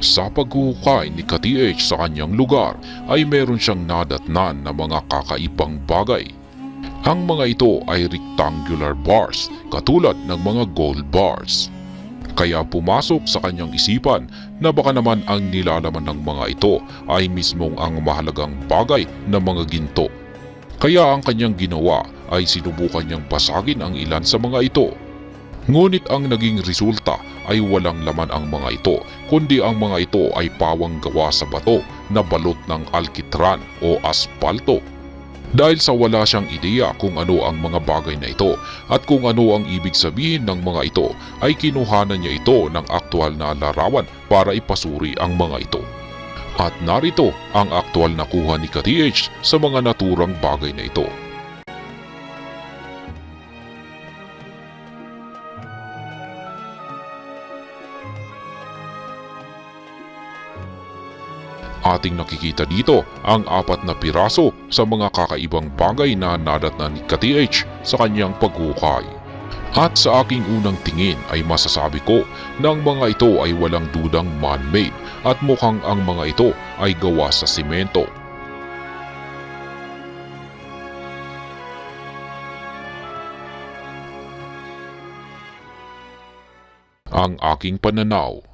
Sa paghuhukay ni ka-TH sa kanyang lugar ay meron siyang nadatnan na mga kakaibang bagay. Ang mga ito ay rectangular bars katulad ng mga gold bars. Kaya pumasok sa kanyang isipan na baka naman ang nilalaman ng mga ito ay mismong ang mahalagang bagay na mga ginto. Kaya ang kanyang ginawa ay sinubukan niyang basagin ang ilan sa mga ito. Ngunit ang naging resulta ay walang laman ang mga ito, kundi ang mga ito ay pawang gawa sa bato na balot ng alkitran o aspalto. Dahil sa wala siyang ideya kung ano ang mga bagay na ito at kung ano ang ibig sabihin ng mga ito, ay kinuhanan niya ito ng aktwal na larawan para ipasuri ang mga ito. At narito ang aktwal na kuha ni ka-TH sa mga naturang bagay na ito. Ating nakikita dito ang apat na piraso sa mga kakaibang bagay na nadatnan ni ka-TH sa kanyang paghukay. At sa aking unang tingin ay masasabi ko na ang mga ito ay walang dudang man-made at mukhang ang mga ito ay gawa sa simento. Ang aking pananaw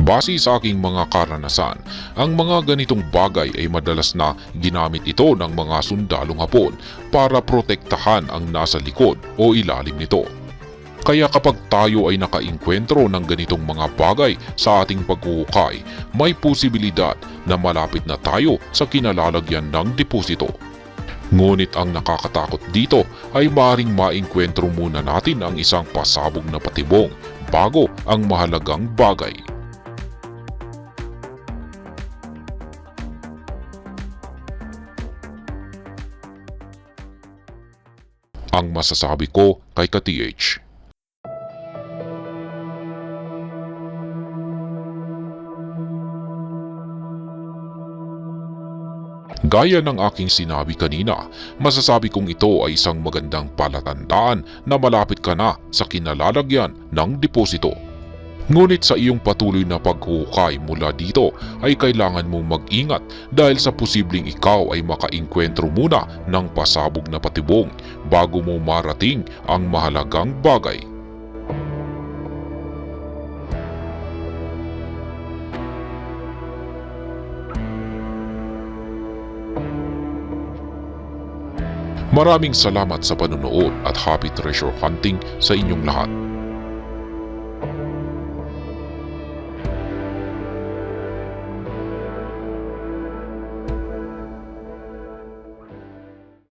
Base sa aking mga karanasan, ang mga ganitong bagay ay madalas na ginamit ito ng mga sundalong hapon para protektahan ang nasa likod o ilalim nito. Kaya kapag tayo ay nakainkwentro ng ganitong mga bagay sa ating paghuhukay, may posibilidad na malapit na tayo sa kinalalagyan ng deposito. Ngunit ang nakakatakot dito ay maring maingkwentro muna natin ang isang pasabog na patibong bago ang mahalagang bagay. Ang masasabi ko kay ka-TH. Gaya ng aking sinabi kanina, masasabi kong ito ay isang magandang palatandaan na malapit ka na sa kinalalagyan ng deposito. Ngunit sa iyong patuloy na paghuhukay mula dito ay kailangan mong mag-ingat dahil sa posibleng ikaw ay makainkwentro muna ng pasabog na patibong bago mo marating ang mahalagang bagay. Maraming salamat sa panonood at happy treasure hunting sa inyong lahat.